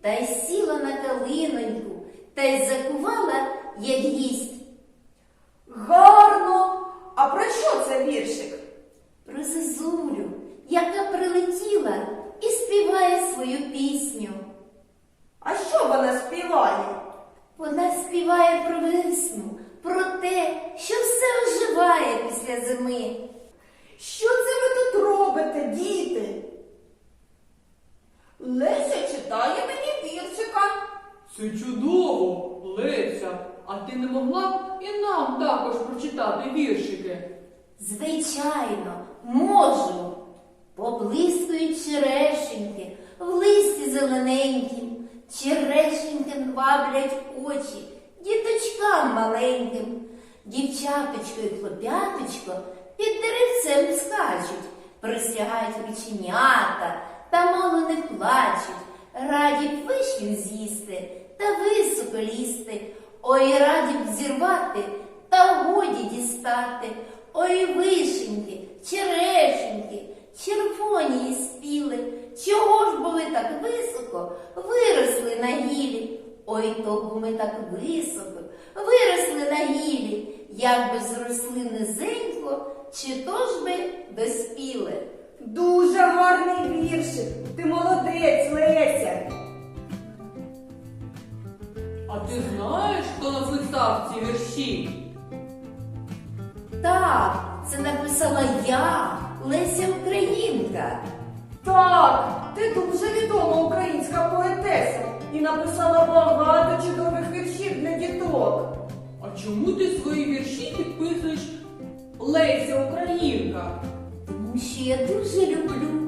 та й сіла на калиноньку, та й закувала, як гість. Гарно. А про що це віршик? Про зозулю, яка прилетіла і співає свою пісню. А що вона співає? Вона співає про весну, про те, що все оживає після зими. Що це ви тут робите, діти? Леся читає мені віршика. Це чудово, Леся. А ти не могла б і нам також прочитати віршики? Звичайно, можу. Поблискують черешеньки, в листі зелененькім, черешеньким ваблять очі, діточкам маленьким, дівчаточко і хлоп'яточко під деревцем скачуть, простягають рученята та мало не плачуть, раді вишню з'їсти та високо лізти, ой, раді б зірвати та годі дістати. Ой, вишеньки, черешеньки, червоні і спіли, чого ж бо ви так високо виросли на гілі? Ой, того ми так високо виросли на гілі, як би зросли низенько, чи то ж би доспіли. Дуже гарний віршик. Ти молодець, ти знаєш, хто написав ці вірші? Так, це написала я, Леся Українка. Так, ти дуже відома українська поетеса і написала багато чудових віршів для діток. А чому ти свої вірші підписуєш Леся Українка? Тому що я дуже люблю